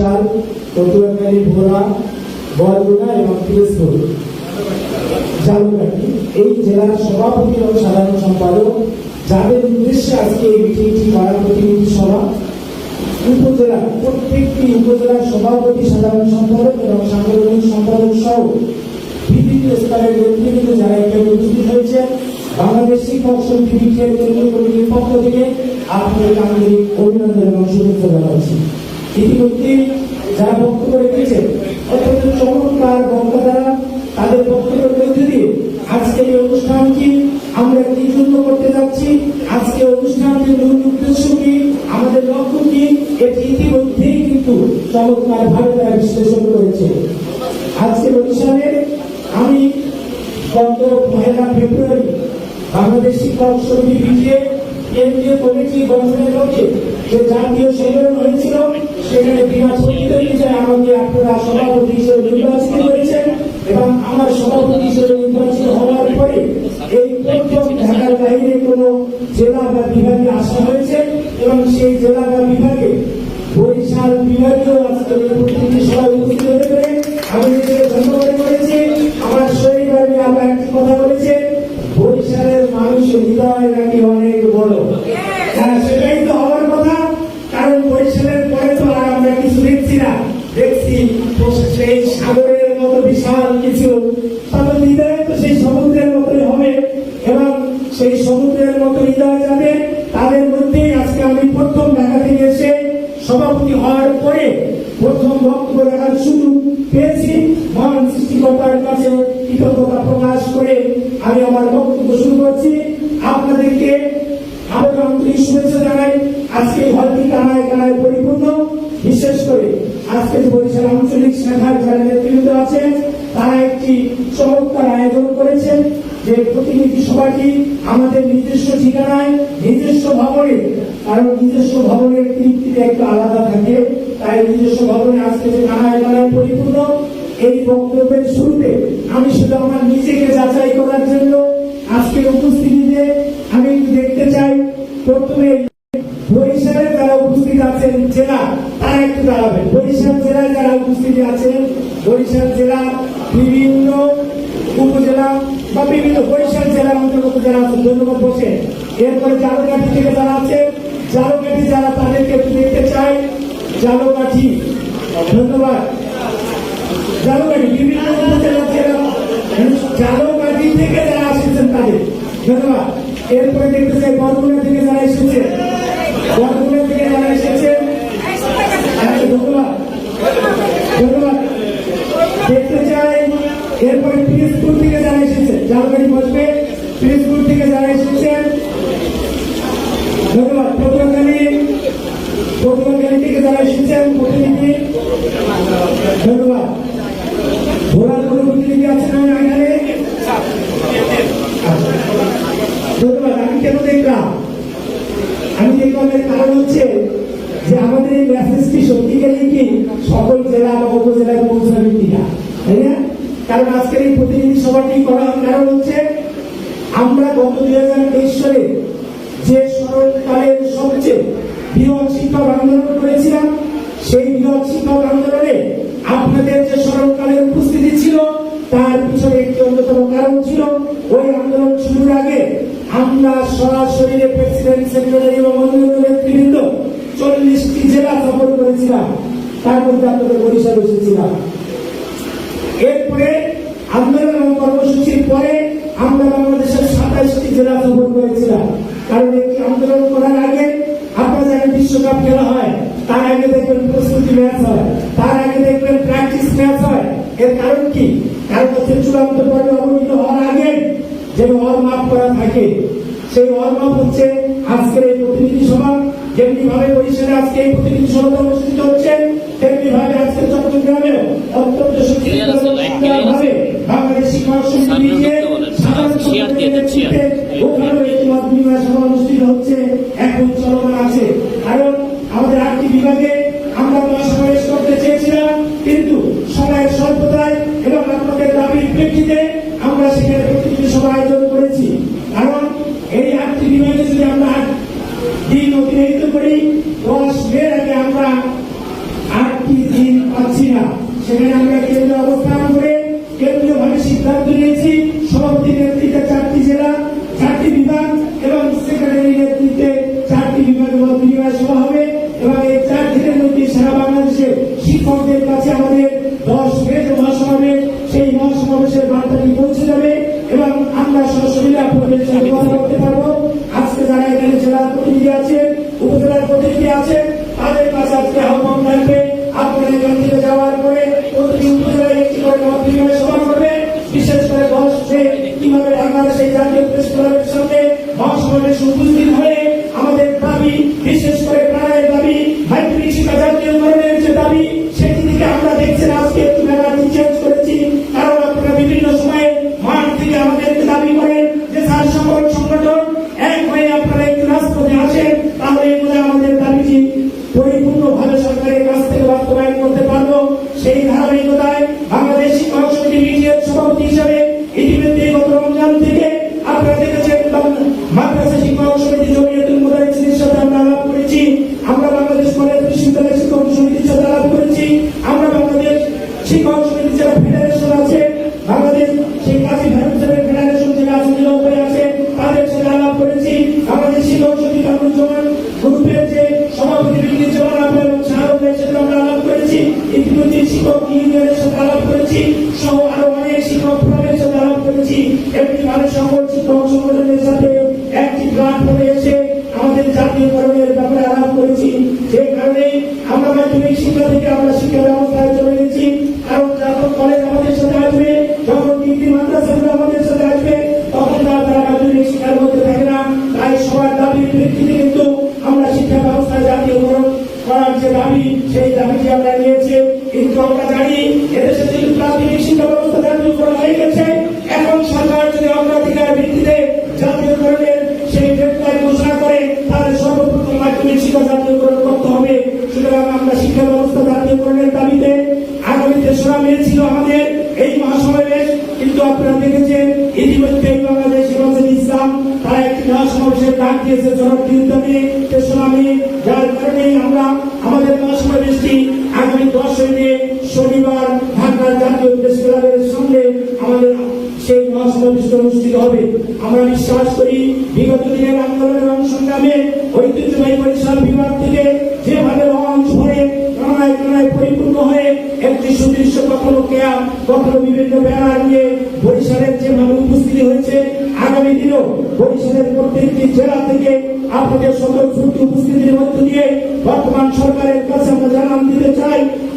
বরিশাল পটুয়াখালী ভোলা বরগুনা এবং পিরোজপুর জালুকাঠি এই জেলার সভাপতি এবং সাধারণ সম্পাদক যাদের উদ্দেশ্যে আজকে এই মিটিংটি করার প্রতিনিধি সভা, উপজেলা, প্রত্যেকটি উপজেলার সভাপতি, সাধারণ সম্পাদক এবং সাংগঠনিক সম্পাদক সহ বিভিন্ন স্তরের নেতৃবৃন্দ যারা এখানে উপস্থিত হয়েছে বাংলাদেশ শিক্ষক সমিতি বিটিআর কেন্দ্রীয় কমিটির পক্ষ থেকে আপনাদের আন্তরিক অভিনন্দন এবং শুভেচ্ছা জানাচ্ছি। ইতিমধ্যে যারা বক্তব্য রেখেছেন, অত্যন্ত চমৎকার বক্তা দ্বারা তাদের বক্তব্যের মধ্যে দিয়ে আজকের এই অনুষ্ঠানটি আমরা কি জন্য করতে যাচ্ছি। আজকে অনুষ্ঠানটির মূল উদ্দেশ্য কি? আমাদের লক্ষ্য কি? এটি ইতিমধ্যেই কিন্তু চমৎকার ভাবে তারা বিশ্লেষণ করেছে। আজকে অনুষ্ঠানে আমি গত পহেলা ফেব্রুয়ারি বাংলাদেশ শিক্ষক সমিতি বিটিএ কেন্দ্রীয় কমিটি গঠনের লক্ষ্যে যে জাতীয় সম্মেলন হয়েছিল, সেখানে বিনা পতিত হিসেবে আমাকে আপনারা সভাপতি হিসেবে নির্বাচিত করেছেন এবং আমার সভাপতি হিসেবে নির্বাচিত হওয়ার পরে এই প্রথম ঢাকার বাইরে কোনো জেলা বা বিভাগে আসা হয়েছে এবং সেই জেলা বা বিভাগে বরিশাল বিভাগীয় আজকে প্রতিনিধি সভায় যাবে। তাদের মধ্যেই আজকে আমি প্রথম ঢাকা থেকে এসে সভাপতি হওয়ার পরে প্রথম বক্তব্য রাখার সুযোগ পেয়েছি। মহান সৃষ্টিকর্তার কাছে কৃতজ্ঞতা প্রকাশ করে আমি আমার বক্তব্য শুরু করছি। আপনাদেরকে আরও আন্তরিক শুভেচ্ছা জানাই। আজকে হলটি কানায় কানায় পরিপূর্ণ। বিশেষ করে আজকে বরিশাল আঞ্চলিক শাখার যারা নেতৃত্ব আছেন, তারা একটি চমৎকার আয়োজন করেছেন। যে প্রতিনিধি সভাটি আমাদের নিজস্ব ঠিকানায়, নিজস্ব ভবনে, কারণ নিজস্ব ভবনের তৃপ্তিতে একটু আলাদা থাকে, তাই নিজস্ব ভবনে আজকে যে কানায় কানায় পরিপূর্ণ, এই বক্তব্যের শুরুতে আমি শুধু আমার নিজেকে যাচাই করার জন্য আজকের উপস্থিতিতে আমি একটু দেখতে চাই, প্রথমে বরিশালে যারা উপস্থিত আছেন, জেলা, তারা একটু দাঁড়াবেন। বরিশাল জেলায় যারা উপস্থিত আছেন, বরিশাল জেলা বিভিন্ন উপজেলা বা বিভিন্ন বরিশাল জেলার অন্তর্গত যারা আছেন ধন্যবাদ বসে। এরপরে জালকাঠি থেকে যারা আছে জালকাঠি যারা তাদেরকে দেখতে চাই। জালকাঠি ধন্যবাদ। জালকাঠি বিভিন্ন উপজেলা জেলা জালকাঠি থেকে যারা এসেছেন তাদের ধন্যবাদ। এরপরে দেখতে চাই বরগুনা থেকে যারা এসেছেন। বরগুনা থেকে যারা এসেছেন হ্যাঁ, ধন্যবাদ। ধন্যবাদ। দেখতে চাই এরপরে পিরিজপুর থেকে যারা এসেছেন জালকাঠি বসবে। পিরিজপুর থেকে যারা এসেছেন ধন্যবাদ। পটুয়াখালী পটুয়াখালী থেকে যারা এসেছেন প্রতিনিধি ধন্যবাদ। ভোলার কোনো প্রতিনিধি আছেন না এখানে? ধন্যবাদ। আমি কেন দেখলাম? আমি দেখলাম এর কারণ হচ্ছে যে আমাদের এই মেসেজটি সত্যিকারই কি? সকল জেলা বা উপজেলায় পৌঁছাবে কিনা তাই না? কারণ আজকের এই প্রতিনিধি সভাটি করার কারণ হচ্ছে আমরা গত দুই হাজার তেইশ সালে যে স্মরণকালের সবচেয়ে বৃহৎ শিক্ষক আন্দোলন করেছিলাম, সেই বৃহৎ শিক্ষক আন্দোলনে আপনাদের যে স্মরণকালের উপস্থিতি ছিল, তার পিছনে একটি অন্যতম কারণ ছিল। ওই আন্দোলন শুরুর আগে আমরা সরাসরি প্রেসিডেন্ট, সেক্রেটারি এবং অন্যান্য নেতৃবৃন্দ চল্লিশটি জেলা সফর করেছিলাম। তার মধ্যে আপনাদের বরিশাল এসেছিলাম। এরপরে আন্দোলন কর্মসূচির পরে আমরা বাংলাদেশের সাতাইশটি জেলা করেছিলাম। কারণ একটি আন্দোলন করার আগে আপনারা বিশ্বকাপ খেলা হয়, তার আগে দেখবেন প্রস্তুতি ম্যাচ হয়, তার আগে দেখবেন প্র্যাকটিস ম্যাচ হয়। এর কারণ কি? কারণ হচ্ছে চূড়ান্ত পর্বে অবনীত হওয়ার আগে যেন ওয়ার্ম আপ করা থাকে। সেই ওয়ার্ম আপ হচ্ছে আজকের এই প্রতিনিধি সভা। যেমনি ভাবে বরিশালে আজকে এই প্রতিনিধি সভা অনুষ্ঠিত হচ্ছে তেমনি ভাবে চট্টগ্রামে অত্যন্ত সুন্দরভাবে বাংলাদেশ শিক্ষক সমিতি সাধারণ ওখানেও একটি মত বিনিময় সভা অনুষ্ঠিত হচ্ছে। এখন চলমান আছে। কারণ আমাদের আর্থিক বিভাগে Chicos,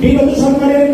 বিগত সরকারের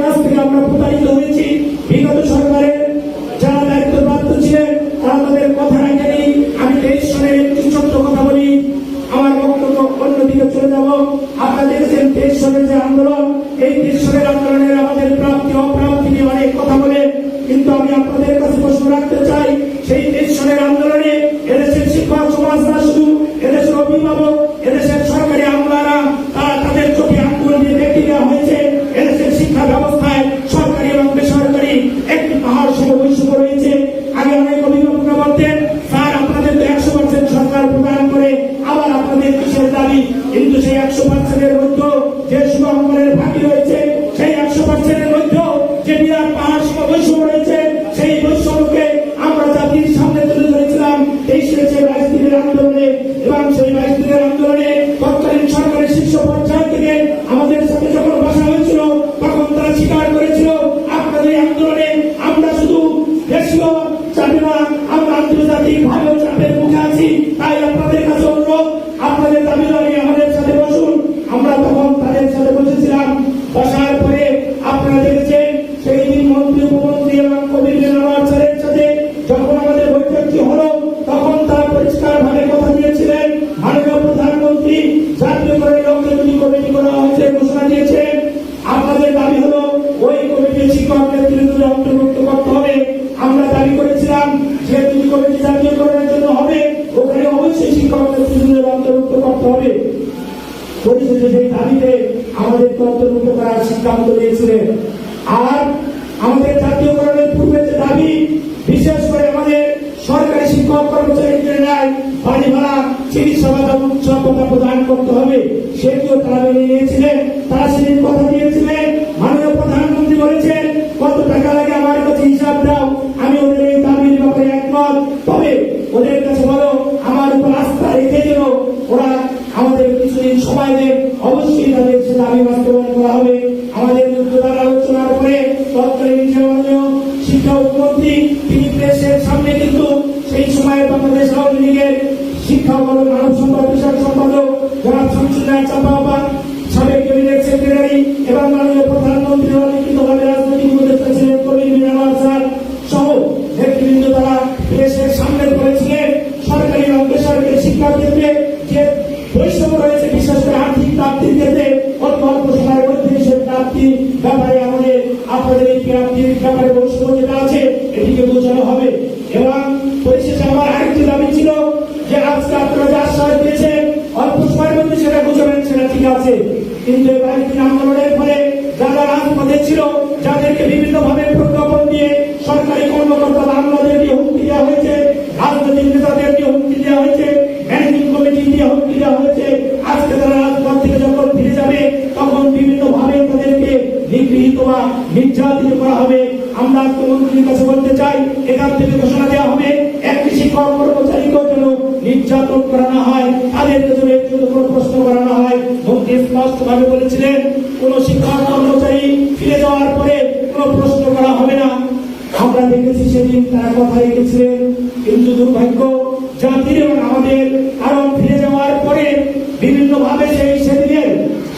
আন্দোলনে এবং সেই বাইশ আন্দোলনে আমাদের জাতীয়করণের পূর্বে যে দাবি, বিশেষ করে আমাদের সরকারি শিক্ষক কর্মচারীদের ন্যায় বাড়ি ভাড়া, চিকিৎসা ভাতা উৎসবতা প্রদান করতে হবে, সেটিও তারা মেনে নিয়েছিলেন, তারা সেদিন কথা দিয়েছিলেন। মাননীয় প্রধানমন্ত্রী বলেছেন, কত টাকা লাগে আমার কাছে হিসাব দাও। আপনাদের ব্যাপারে বৈষম্য আছে, এটিকে বোঝানো হবে। এবং পরিশেষে আমার আরেকটি দাবি ছিল যে আজকে আপনারা যে আশ্বাস দিয়েছেন, অল্প সময়ের মধ্যে সেটা বুঝবেন সেটা ঠিক আছে। কিন্তু এবার একদিন আন্দোলনের ফলে যারা রাজপথে ছিল, যাদেরকে বিভিন্ন ভাবে প্রজ্ঞাপন দিয়ে সরকারি কর্মকর্তা আমলাদেরকে হুমকি দেওয়া হয়েছে, রাজনৈতিক নেতাদেরকে নির্যাতন করা না হয় তাদেরকে যেন এর কোনো প্রশ্ন করা না হয়। মন্ত্রী স্পষ্ট ভাবে বলেছিলেন, কোন শিক্ষক কর্মচারী ফিরে যাওয়ার পরে কোনো প্রশ্ন করা হবে না। আমরা দেখেছি সেদিন তারা কথা রেখেছিলেন, কিন্তু দুর্ভাগ্য, জাতির এবং আমাদের আরও ফিরে যাওয়ার পরে বিভিন্ন ভাবে সেই সেদিনের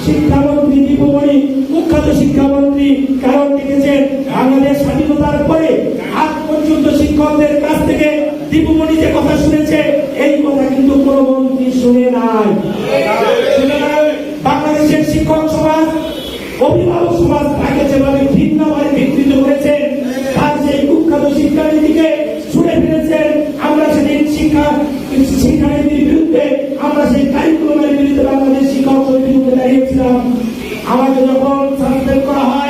শিক্ষামন্ত্রী দীপমণি, কুখ্যাত শিক্ষামন্ত্রী কারণ লিখেছেন বাংলাদেশ স্বাধীনতার পরে আজ পর্যন্ত শিক্ষকদের কাছ থেকে দীপমণি যে কথা শুনেছে, এই কথা কিন্তু কোন মন্ত্রী শুনে নাই। বাংলাদেশের শিক্ষক সমাজ, অভিভাবক সমাজ তাকে যেভাবে ভিন্নভাবে বিকৃত করেছেন তার সেই কুখ্যাত শিক্ষানীতিকে ছুড়ে ফেলেছেন আমরা সেদিন শিক্ষা শিক্ষানীতির বিরুদ্ধে, আমরা সেই কারিকুলামের বিরুদ্ধে বাংলাদেশ শিক্ষক সমিতির বিরুদ্ধে দাঁড়িয়েছিলাম। আমাকে যখন করা হয়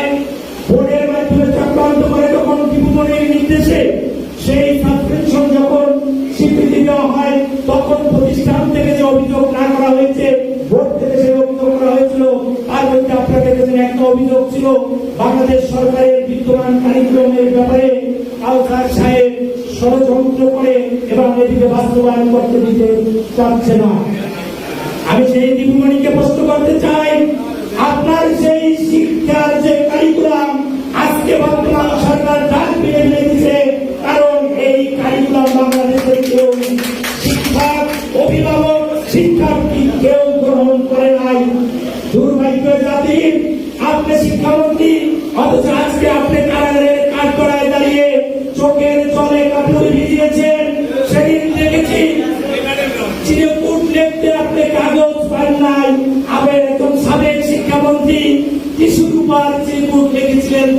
তখন প্রতিষ্ঠান থেকে যে অভিযোগ না করা হয়েছে, বোর্ড থেকে যে অভিযোগ করা হয়েছিল, তার মধ্যে আপনারা দেখেছেন একটা অভিযোগ ছিল, বাংলাদেশ সরকারের বিদ্যমান কারিক্রমের ব্যাপারে কাউসার সাহেব ষড়যন্ত্র করে এবং এটিকে বাস্তবায়ন করতে দিতে চাচ্ছে না। আমি সেই দীপমণিকে প্রশ্ন করতে চাই, আপনার সেই শিক্ষার যে কারিকুলাম, আজকে বর্তমান সরকার ডাক পেয়ে দিয়েছে, কারণ এই কারিকুলাম বাংলাদেশের গ্রহণ করে নাই। দুর্ভাগ্য জাতির আপনি শিক্ষামন্ত্রী, অথচ আজকে আপনি কারাগারের কাঠগড়ায় দাঁড়িয়ে চোখের জলে কাপড় ভিজিয়েছেন।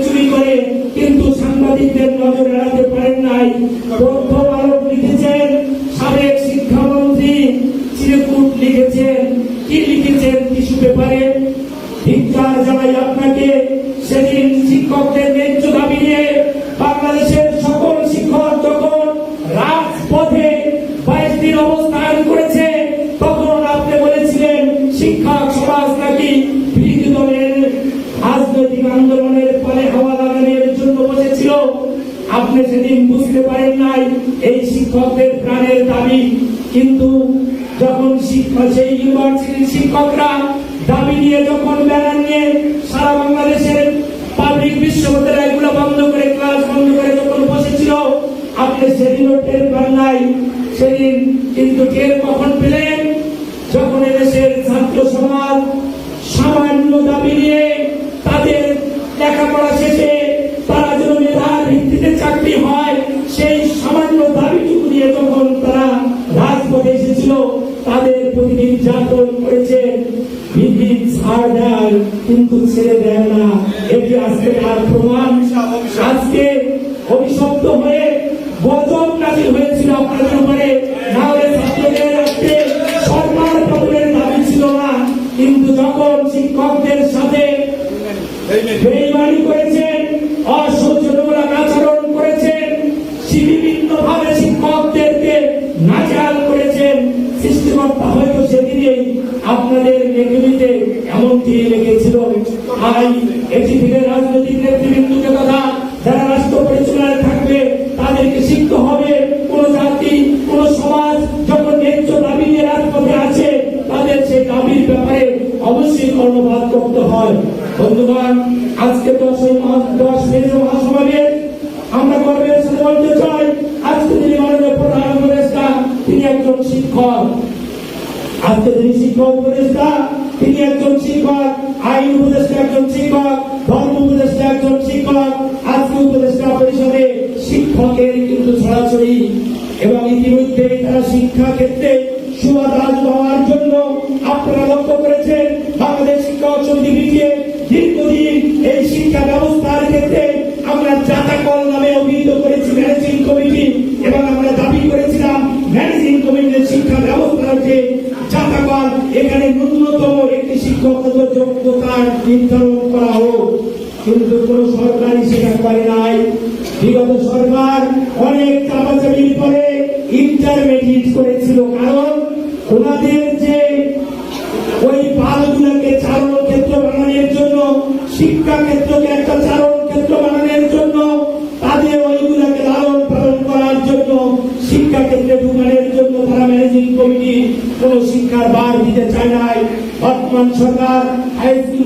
চুরি করে, কিন্তু সাংবাদিকদের নজর এড়াতে পারেন নাই। প্রথম সেই ইউনিভার্সিটির শিক্ষকরা দাবি নিয়ে যখন ব্যানার নিয়ে সারা বাংলাদেশের পাবলিক বিশ্ববিদ্যালয়গুলো বন্ধ করে ক্লাস বন্ধ করে যখন বসেছিল, আপনি সেদিনও টের পান নাই। সেদিন কিন্তু টের কখন পেলেন? যখন এদেশের ছাত্র সমাজ সামান্য দাবি নিয়ে প্রতি নির্যাতন করেছে কিন্তু ছেড়ে দেয় না। এটি আজকে তার প্রমাণ। আজকে অভিশপ্ত হয়ে হয়েছিল আপনাদের উপরে। কিন্তু যখন শিক্ষকদের সাথে বেইমানি করেছেন এমনটি লেগেছিল তাই এটি থেকে রাজনৈতিক নেতৃবৃন্দকে কথা যারা রাষ্ট্র পরিচালনায় থাকবে, তাদেরকে শিখতে হবে, কোন জাতি, কোন সমাজ যখন ন্যায্য দাবি নিয়ে রাজপথে আছে, তাদের সেই দাবির ব্যাপারে অবশ্যই কর্ণপাত করতে হয়। বন্ধুগণ, আজকে দশই দশ মেজর মহাসমাবেশ। আমরা গর্বের সাথে বলতে চাই, আজকে তিনি মাননীয় প্রধান উপদেষ্টা, তিনি একজন শিক্ষক। আজকে তিনি শিক্ষক উপদেষ্টা একজন শিক্ষক আইন উপদেষ্টা একজন শিক্ষক ধর্ম উপদেষ্টা একজন শিক্ষক আজকে উপদেষ্টা পরিষদে শিক্ষকের কিন্তু সরাসরি এবং ইতিমধ্যে তারা শিক্ষা ক্ষেত্রে সুবাদাস হওয়ার জন্য আপনারা লক্ষ্য করেছেন, বাংলাদেশ শিক্ষক সমিতি মিটিয়ে দীর্ঘদিন এই শিক্ষা ব্যবস্থার ক্ষেত্রে আমরা জাতাকল ন্যূনতম যোগ্যতার নির্ধারণ করা হোক, কিন্তু কোন সরকারই সেটা করে নাই। বিগত সরকার অনেক চাপাচাপির পরে ইন্টারমিডিয়েট করেছিল, কারণ ওনাদের যে ওই পালগুলোকে চালানোর ক্ষেত্র বানানোর জন্য শিক্ষা ক্ষেত্রকে একটা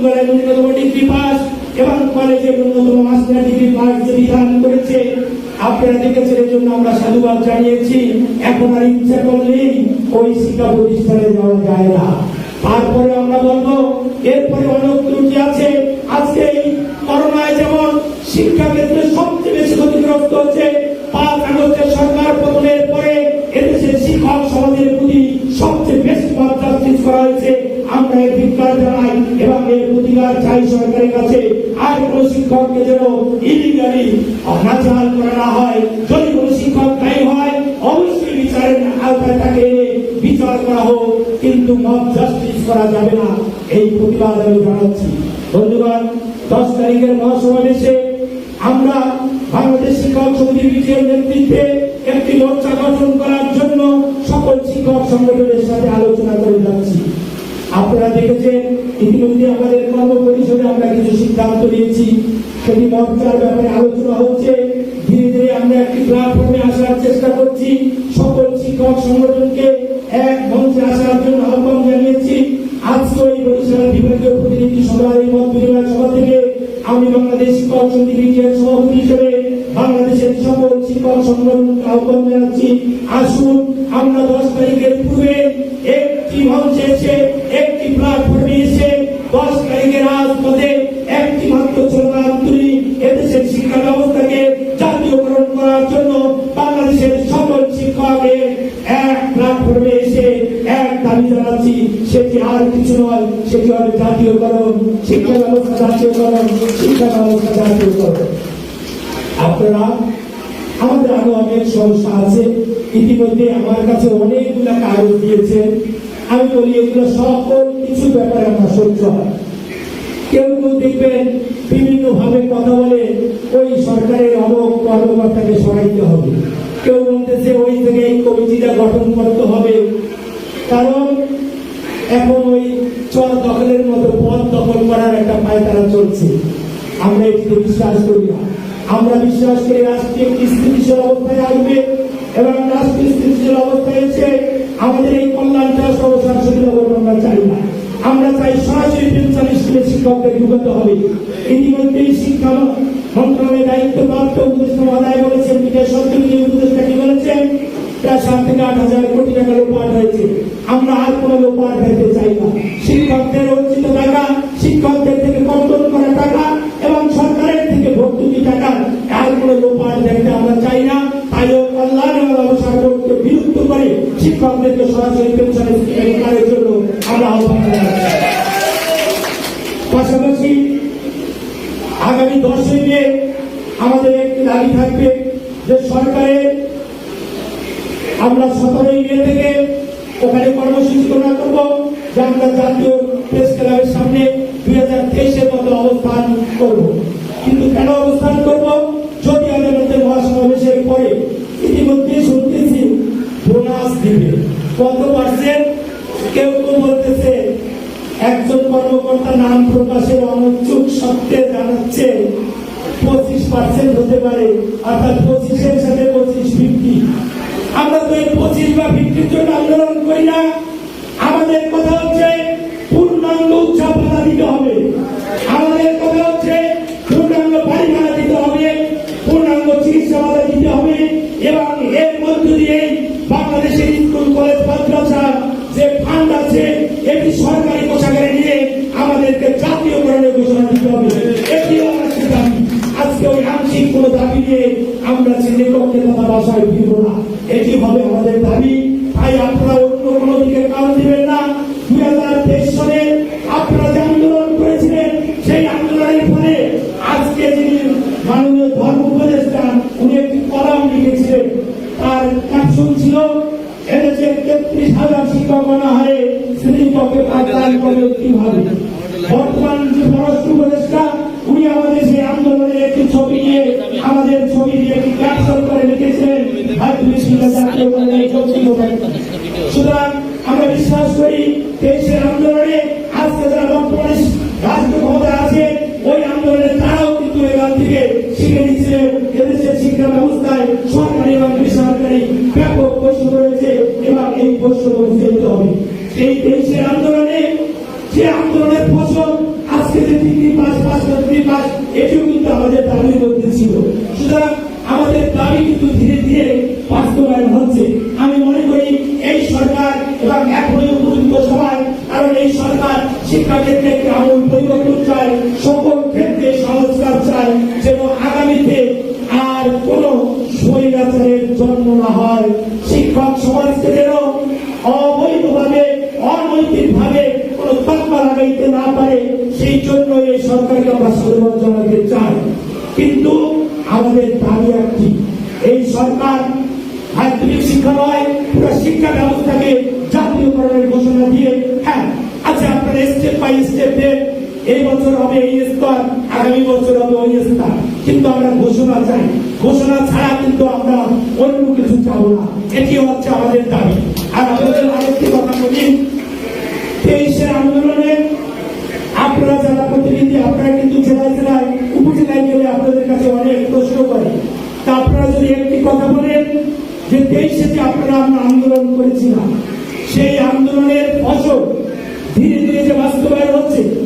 করে ন্যূনতম ডিগ্রি পাস এবং কলেজে ন্যূনতম মাস্টার ডিগ্রি পাস যে বিধান করেছে, আপনারা দেখেছেন এর জন্য আমরা সাধুবাদ জানিয়েছি। এখন আর ইচ্ছা করলেই ওই শিক্ষা প্রতিষ্ঠানে যাওয়া যায় না। তারপরে আমরা বলব, এরপরে অনেক ত্রুটি আছে। আজকে এই করোনায় যেমন শিক্ষা ক্ষেত্রে সবচেয়ে বেশি ক্ষতিগ্রস্ত হচ্ছে, পাঁচ আগস্টের সরকার পতনের পরে এদেশের শিক্ষক সমাজের প্রতি সবচেয়ে বেশি জাস্টিস করা হয়েছে। আমরা জানাই এবং প্রতিকার চাই সরকারের কাছে আর কোন শিক্ষককে যেন ইলিগালি নাচাল করা না হয়, যদি কোন শিক্ষক দায়ী হয়, অবশ্যই বিচারের আওতায় তাকে বিচার করা হোক, কিন্তু মব জাস্টিস করা যাবে না। এই প্রতিবাদ আমি জানাচ্ছি। বন্ধুগণ, দশ তারিখের মহাসমাবেশে আমরা বাংলাদেশ শিক্ষক সমিতি বিটিএর নেতৃত্বে একটি মোর্চা গঠন করার জন্য সকল শিক্ষক সংগঠনের সাথে আলোচনা করে যাচ্ছি। আপনারা দেখেছেন, ইতিমধ্যে আমাদের কর্ম পরিষদে আমরা কিছু সিদ্ধান্ত নিয়েছি। সেটি মর্চার ব্যাপারে আলোচনা হচ্ছে। ধীরে ধীরে আমরা একটি প্ল্যাটফর্মে আসার চেষ্টা করছি। সকল শিক্ষক সংগঠনকে এক মঞ্চে আসার জন্য আহ্বান জানিয়েছি। আমরা দশ তারিখের পূর্বে একটি মঞ্চে এসে একটি প্ল্যাটফর্মে এসে দশ তারিখের রাজপথে একটি মাত্র স্লোগান তুলি এদেশের শিক্ষা ব্যবস্থাকে জাতীয়করণ করার জন্য বাংলাদেশের সকল শিক্ষকের এক প্ল্যাটফর্মে এসে এক দাবি জানাচ্ছি, সেটি আর কিছু নয়, সেটি হবে জাতীয়করণ, শিক্ষা ব্যবস্থা জাতীয়করণ, শিক্ষা ব্যবস্থা জাতীয়করণ। আপনারা, আমাদের আরও অনেক সমস্যা আছে। ইতিমধ্যে আমার কাছে অনেকগুলো কাগজ দিয়েছে আমি বলি এগুলো সকল কিছু ব্যাপারে আমার সহ্য হয় কেউ কেউ দেখবেন বিভিন্ন ভাবে কথা বলে ওই সরকারের অমক কর্মকর্তাকে সরাইতে হবে। কেউ বলতেছে ওই থেকে এই কমিটিটা গঠন করতে হবে। কারণ এখন ওই চর দখলের মতো পথ দখল করার একটা পায়তারা চলছে। আমরা এটিতে বিশ্বাস করি না। আমরা বিশ্বাস করি রাষ্ট্রীয় স্থিতিশীল অবস্থায় আসবে এবং রাষ্ট্রীয় স্থিতিশীল অবস্থায় এসে আমাদের এই কল্যাণটা সর্বসার সুবিধা আমরা চাই না। আমরা চাই সরাসরি পেনশন স্কুলে শিক্ষকদের ঢুকাতে হবে। ইতিমধ্যেই শিক্ষা মন্ত্রণালয়ের দায়িত্বপ্রাপ্ত উপদেষ্টা মহোদয় বলেছেন বিজয় সত্যি উপদেষ্টা কি বলেছেন? প্রায় সাত থেকে আট হাজার কোটি টাকা লোপাট হয়েছে। আমরা আর কোন লোপাট হইতে চাই না। শিক্ষকদের অর্জিত টাকা, শিক্ষকদের থেকে কর্তন করা টাকা এবং সরকারের থেকে ভর্তুকি টাকা, আর কোন লোপাট দেখতে আমরা শিক্ষকদেরকে সরাসরি পেনশন স্কিমে জন্য আমরা আহ্বান জানাচ্ছি। পাশাপাশি আগামী দশই মে আমাদের একটি দাবি থাকবে যে সরকারের আমরা সতেরোই মে থেকে ওখানে কর্মসূচি ঘোষণা করব, যে আমরা জাতীয় প্রেস ক্লাবের সামনে দুই হাজার তেইশের মতো অবস্থান করব। কিন্তু কেন অবস্থান করব? যদি আমাদের মহাসমাবেশের পরে ইতিমধ্যে বোনাস দিবে। কত পার্সেন্ট কেউ কেউ বলতেছে, একজন কর্মকর্তা নাম প্রকাশের অনুচ্চুক সত্ত্বে জানাচ্ছে, পঁচিশ পার্সেন্ট হতে পারে, অর্থাৎ পঁচিশের সাথে পঁচিশ ফিফটি আমরা তো এই পঁচিশ বা ফিফটির জন্য আন্দোলন করি না। আমাদের কথা হচ্ছে, পূর্ণাঙ্গ উচ্চাপাতা দিতে হবে। আমাদের কথা নিয়ে সে শ্রেণীকক্ষে কথা বাসায় ফিরব না। এটি হবে আমাদের দাবি। বৈষম্য যেতে হবে। এই দেশের আন্দোলনে, যে আন্দোলনের ফসল আজকে যে degree pass pass degree pass এটিও কিন্তু আমাদের দাবির মধ্যে ছিল। সুতরাং আমাদের দাবি কিন্তু ধীরে ধীরে বাস্তবায়ন হচ্ছে। আমি মনে করি এই সরকার এবং এখনই উপযুক্ত সময় কারণ এই সরকার শিক্ষা ক্ষেত্রে স্তর আগামী বছর স্তর কিন্তু আমরা ঘোষণা চাই। ঘোষণা ছাড়া কিন্তু আমরা অন্য কিছু চাব না। এটি হচ্ছে আমাদের দাবি। আর আমাদের আরেকটি কথা বলি। তেইশের আন্দোলনে আপনারা যারা প্রতিনিধি, আপনারা কিন্তু জেলায় জেলায়, উপজেলায় গেলে আপনাদের কাছে অনেক প্রশ্ন করে। তা আপনারা যদি একটি কথা বলেন যে তেইশে যে আপনারা আমরা আন্দোলন করেছিলাম। সেই আন্দোলনের ফসল ধীরে ধীরে যে বাস্তবায়ন হচ্ছে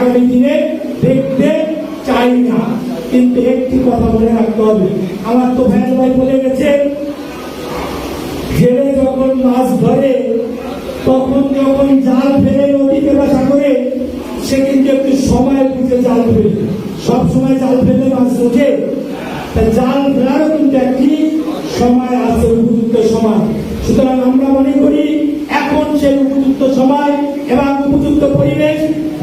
আগামী দিনে দেখতে চাই না। কিন্তু একটি কথা মনে রাখতে হবে। আমার তো ভ্যান ভাই বলে গেছে জেলে যখন মাছ ধরে, তখন যখন জাল ফেলে নদীতে বা সাগরে সে কিন্তু একটু সময় বুঝে জাল ফেলে। সব সময় জাল ফেলে মাছ ওঠে। জাল ফেলারও কিন্তু একটি সময় আছে, উপযুক্ত সময়। সুতরাং আমরা মনে করি, এখন সেই উপযুক্ত সময় এবং উপযুক্ত পরিবেশ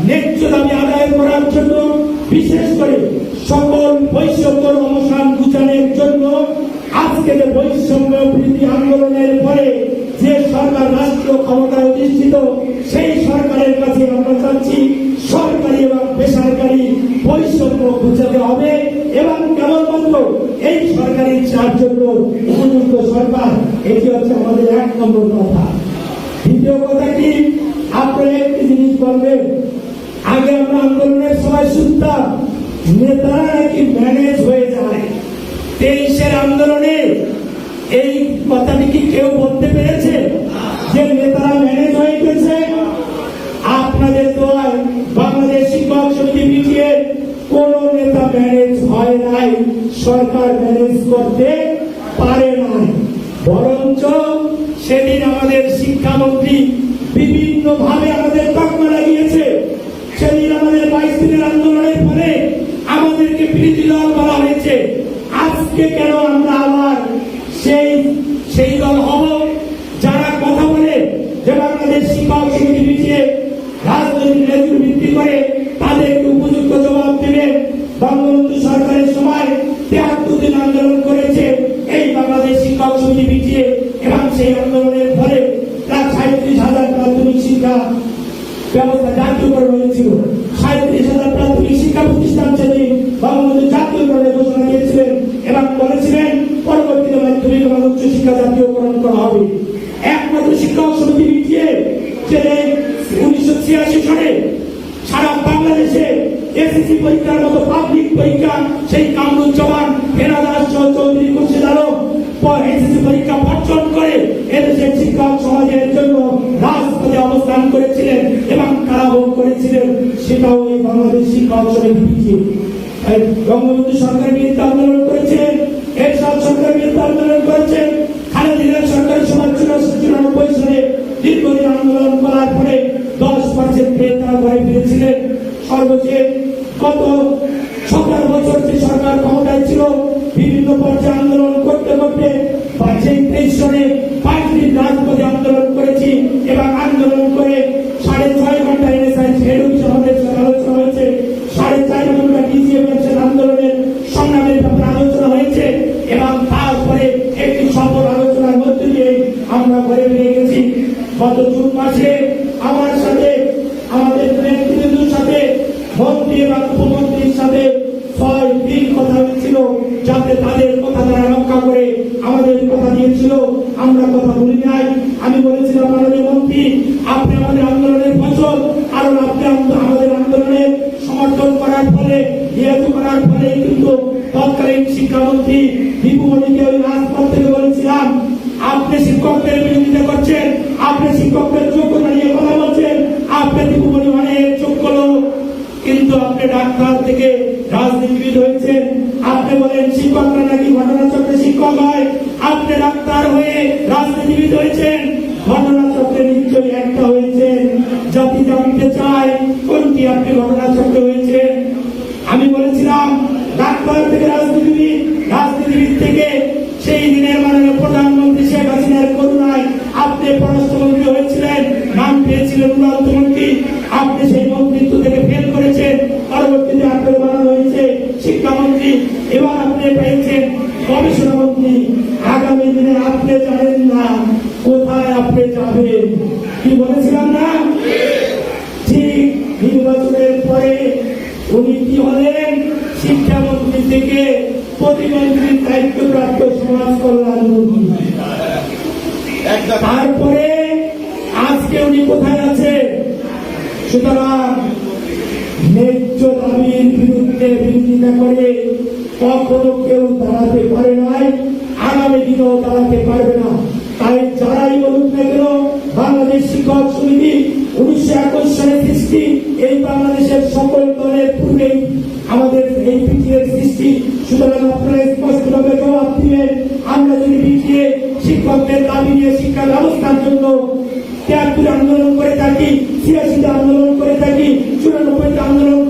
ন্যায্য দাবি আদায় করার জন্য, বিশেষ করে সকল বৈষম্যর অবসান ঘুচানোর জন্য, আজকে যে বৈষম্য বৃদ্ধি আন্দোলনের পরে যে সরকার রাষ্ট্রীয় ক্ষমতায় অধিষ্ঠিত, সেই সরকারের কাছে আমরা চাচ্ছি সরকারি এবং বেসরকারি বৈষম্য ঘুচাতে হবে এবং কেবলমাত্র এই সরকারি চার জন্য উপযুক্ত সরকার, এটি হচ্ছে আমাদের এক নম্বর কথা। দ্বিতীয় কথা কি? আপনারা একটি জিনিস বলবেন আগে আমরা আন্দোলনের সময় শুনতাম, নেতারা নাকি ম্যানেজ হয়ে যায়। তেইশের আন্দোলনে এই কথাটি কি কেউ বলতে পেরেছে যে নেতারা ম্যানেজ হয়ে গেছে? আপনাদের দোয়ায় বাংলাদেশ শিক্ষক সমিতি পিছিয়ে কোন নেতা ম্যানেজ হয় নাই, সরকার ম্যানেজ করতে পারে নাই। বরঞ্চ সেদিন আমাদের শিক্ষামন্ত্রী বিভিন্ন ভাবে আমাদের তকমা আমাদেরকে করা হয়েছে। আজকে কেন আমরা আবার সেই সেই দল হব? যারা কথা বলে যে বাংলাদেশ শিক্ষক সমিতি পিছিয়ে রাজনৈতিক নেতৃত্ব ভিত্তি করে, তাদেরকে উপযুক্ত জবাব দেবে। বঙ্গবন্ধু সরকারের সময় তেহাত্তর দিন আন্দোলন করেছে। এই বাংলাদেশ শিক্ষক সমিতি পিছিয়ে এবং সেই আন্দোলনের ফলে প্রায় সাঁত্রিশ হাজার প্রাথমিক শিক্ষা ব্যবস্থা জাতীয়করণ হয়েছিল এবং বলেছিলেন পরবর্তীতে শিক্ষা জাতীয়করণ একমাত্র শিক্ষক উনিশশো ছিয়াশি সালে সারা বাংলাদেশে এসএসসি পরীক্ষার মতো পাবলিক পরীক্ষা, সেই কামরুল জবান হেরা দাস চৌধুরী খুশিদ আলম পরীক্ষা বর্জন করে এদেশের শিক্ষক সমাজের জন্য রাজপথে অবস্থান করেছিলেন এবং কারাভোগ করেছিলেন। সেটাও এই বাংলাদেশ সমিতি পিছিয়ে এই বঙ্গবন্ধু সরকার বিরুদ্ধে আন্দোলন করেছেন এরশাদ সরকার বিরুদ্ধে আন্দোলন করেছেন খালেদা সরকারের সময় চুরানব্বই সালে দীর্ঘদিন আন্দোলন করার পরে দশ পার্সেন্ট পেয়ে তারা ঘরে ফিরেছিলেন সর্বশেষ গত সতেরো বছর যে সরকার ক্ষমতায় ছিল, বিভিন্ন পর্যায়ে তৎকালীন শিক্ষামন্ত্রী দীপু মণিকে ওই রাজপথ থেকে বলেছিলাম, আপনি শিক্ষকদের বিরোধিতা করছেন, আপনি শিক্ষকদের যোগ্যতা নিয়ে কথা বলছেন, আপনি দীপু মণি অনেক যোগ্য লোক কিন্তু আপনি ডাক্তার থেকে রাজনীতিবিদ হয়েছেন, আপনি বলেন শিক্ষকরা নাকি ঘটনাচক্রে শিক্ষক হয়, আপনি ডাক্তার হয়ে রাজনীতিবিদ হয়েছেন, ঘটনাচক্রে নিশ্চয়ই একটা হয়েছেন, জাতি জানতে চায় কোনটি আপনি ঘটনাচক্রে হয়েছেন। আমি বলেছিলাম ডাক্তার থেকে রাজনীতিবিদ রাজনীতিবিদ থেকে সেই দিনের মাননীয় প্রধানমন্ত্রী শেখ হাসিনার করুণায় আপনি পররাষ্ট্রমন্ত্রী হয়েছিলেন নাম পেয়েছিলেন উন্নয়নমন্ত্রী আপনি সেই মন্ত্রিত্ব থেকে ফেল করেছেন। পরবর্তীতে আপনার বানানো হয়েছে শিক্ষামন্ত্রী। এবার আপনি পেয়েছেন গবেষণা মন্ত্রী আগামী দিনে আপনি জানেন না কোথায় আপনি যাবেন। কি বলেছিলাম না? ঠিক। নির্বাচনের থেকে প্রতিমন্ত্রীর দায়িত্বপ্রাপ্ত সমাজ কল্যাণ তারপরে আজকে উনি কোথায় আছে সুতরাং ন্যায্য দাবির বিরুদ্ধে বিরোধিতা করে কখনো কেউ দাঁড়াতে পারে নাই, আগামী দিনেও দাঁড়াতে পারবে না। তাই যারাই বলুক না কেন, বাংলাদেশ শিক্ষক সমিতি উনিশশো একুশ সালে সৃষ্টি, এই বাংলাদেশের সকল দলের পূর্বেই আমাদের এই পিটিএর সৃষ্টি। সুতরাং আপনারা স্পষ্টভাবে জবাব দিবেন আমরা যদি পিটিএ শিক্ষকদের দাবি নিয়ে শিক্ষা ব্যবস্থার জন্য ত্যাগপুর আন্দোলন করে থাকি ছিয়াশিতে আন্দোলন করে থাকি চুরানব্বইতে আন্দোলন করে